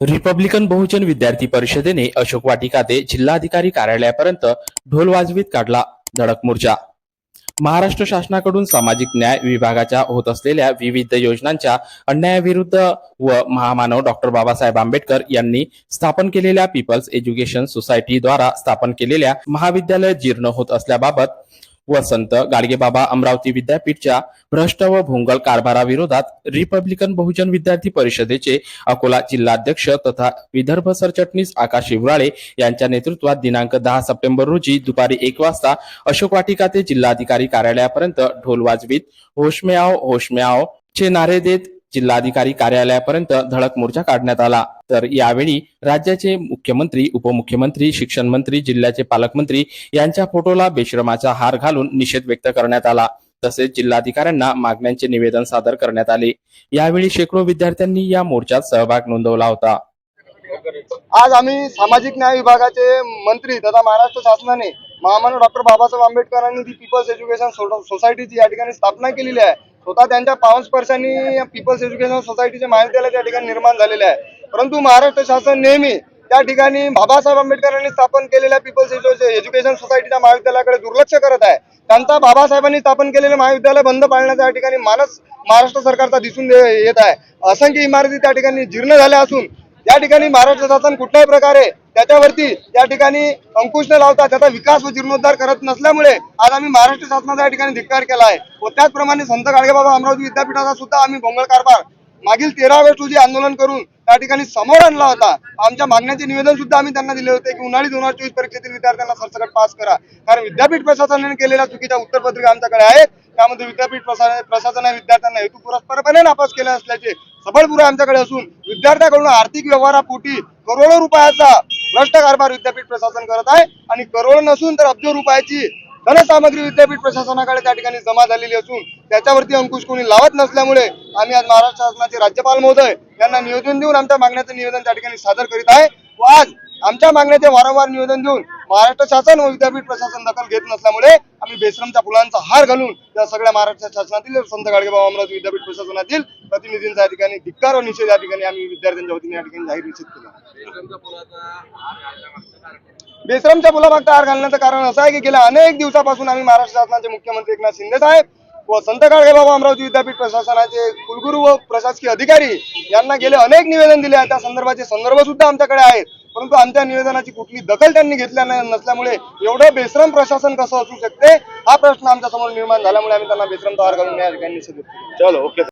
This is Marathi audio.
रिपब्लिकन बहुजन विद्यार्थी परिषदेने अशोक वाटिका ते जिल्हाधिकारी कार्यालयापर्यंत ढोल वाजवीत काढला धडक मोर्चा. महाराष्ट्र शासनाकडून सामाजिक न्याय विभागाच्या होत असलेल्या विविध योजनांच्या अन्यायाविरुद्ध व महामानव डॉक्टर बाबासाहेब आंबेडकर यांनी स्थापन केलेल्या पीपल्स एज्युकेशन सोसायटीद्वारा स्थापन केलेल्या महाविद्यालय जीर्ण होत असल्याबाबत वसंत गाडगेबाबा अमरावती विद्यापीठच्या भ्रष्ट व भोंगल कारभाराविरोधात रिपब्लिकन बहुजन विद्यार्थी परिषदेचे अकोला जिल्हाध्यक्ष तथा विदर्भ सरचटणीस आकाश शिवराळे यांच्या नेतृत्वात दिनांक दहा सप्टेंबर रोजी दुपारी एक वाजता अशोक वाटिका ते जिल्हाधिकारी कार्यालयापर्यंत ढोल वाजवीत होशमेआव होशमेआव चे नारे देत जिल्हाधिकारी कार्यालयापर्यंत धडक मोर्चा काढण्यात आला. तर यावेळी राज्याचे मुख्यमंत्री उपमुख्यमंत्री शिक्षण मंत्री जिल्ह्याचे पालकमंत्री यांच्या फोटोला बेश्रमाचा हार घालून निषेध व्यक्त करण्यात आला. तसेच जिल्हाधिकाऱ्यांना मागण्यांचे निवेदन सादर करण्यात आले. यावेळी शेकडो विद्यार्थ्यांनी या मोर्चात सहभाग नोंदवला होता. आज आम्ही सामाजिक न्याय विभागाचे मंत्री तथा महाराष्ट्र शासनाने महामानव डॉक्टर बाबासाहेब आंबेडकरांनी ती पीपल्स एज्युकेशन सोसायटीची या ठिकाणी स्थापना केलेली आहे. स्वतः त्यांच्या पावस्पर्शांनी पीपल्स एज्युकेशन सोसायटीचे महाविद्यालय त्या ठिकाणी निर्माण झालेले आहे. परंतु महाराष्ट्र शासन नेहमी त्या ठिकाणी बाबासाहेब आंबेडकरांनी स्थापन केलेल्या पीपल्स एज्युकेशन सोसायटीच्या महाविद्यालयाकडे दुर्लक्ष करत आहे. त्यांचा बाबासाहेबांनी स्थापन केलेले महाविद्यालय बंद पाळण्याचा या ठिकाणी मानस महाराष्ट्र सरकारचा दिसून येत आहे. असंख्य इमारती त्या ठिकाणी जीर्ण झाल्या असून या ठिकाणी महाराष्ट्र शासन कुठल्याही प्रकारे त्याच्यावरती या ठिकाणी अंकुश न लावता त्याचा विकास व जीर्णोद्धार करत नसल्यामुळे आज आम्ही महाराष्ट्र शासनाचा या ठिकाणी धिक्कार केला आहे. व त्याचप्रमाणे संत गाडगेबाबा अमरावती विद्यापीठाचा सुद्धा आम्ही भोंगळ कारभार मागील तेरा ऑगस्ट रोजी आंदोलन करून त्या ठिकाणी समोर आणला होता. आमच्या मागण्याचे निवेदन सुद्धा आम्ही त्यांना दिले होते की उन्हाळी दोन हजार चोवीस परीक्षेतील विद्यार्थ्यांना सरसकट पास करा. कारण विद्यापीठ प्रशासनाने केलेल्या चुकीच्या उत्तरपत्रिका आमच्याकडे आहेत. त्यामध्ये विद्यापीठ प्रशासनाने विद्यार्थ्यांना हेतुपुरस्परपणे नापास केले असल्याचे सबळ पुरा आमच्याकडे असून विद्यार्थ्याकडून आर्थिक व्यवहारापोटी करोडो रुपयाचा भ्रष्ट कारभार विद्यापीठ प्रशासन करत आहे. आणि करोड नसून तर अब्ज रुपयाची धनसामग्री विद्यापीठ प्रशासनाकडे त्या ठिकाणी जमा झालेली असून त्याच्यावरती अंकुश कोणी लावत नसल्यामुळे आम्ही आज महाराष्ट्र शासनाचे राज्यपाल महोदय यांना निवेदन देऊन आमच्या मागण्याचं निवेदन त्या ठिकाणी सादर करीत आहे. व आज आमच्या मागण्याचे वारंवार निवेदन देऊन महाराष्ट्र शासन व विद्यापीठ प्रशासन दखल घेत नसल्यामुळे आम्ही बेश्रमच्या फुलांचा हार घालून त्या सगळ्या महाराष्ट्र शासनातील संत गाडगेबाबा अमरावती विद्यापीठ प्रशासनातील प्रतिनिधींचा या ठिकाणी धिक्कार व निषेध या ठिकाणी आम्ही विद्यार्थ्यांच्या वतीने या ठिकाणी जाहीर निषेध केला. बेसरमच्या मुलामागचा हार घालण्याचं कारण असं आहे की गेल्या अनेक दिवसापासून आम्ही महाराष्ट्र शासनाचे मुख्यमंत्री एकनाथ शिंदे साहेब व संत गाडगेबाबा अमरावती विद्यापीठ प्रशासनाचे कुलगुरू व प्रशासकीय अधिकारी यांना गेले अनेक निवेदन दिले. आहे त्या संदर्भाचे संदर्भ सुद्धा आमच्याकडे आहेत. परंतु आमच्या निवेदनाची कुठली दखल त्यांनी घेतल्या नसल्यामुळे एवढं बेश्रम प्रशासन कसं असू शकते? हा प्रश्न आमच्यासमोर निर्माण झाल्यामुळे आम्ही त्यांना बेश्रम तयार करून या ठिकाणी चलो ओके.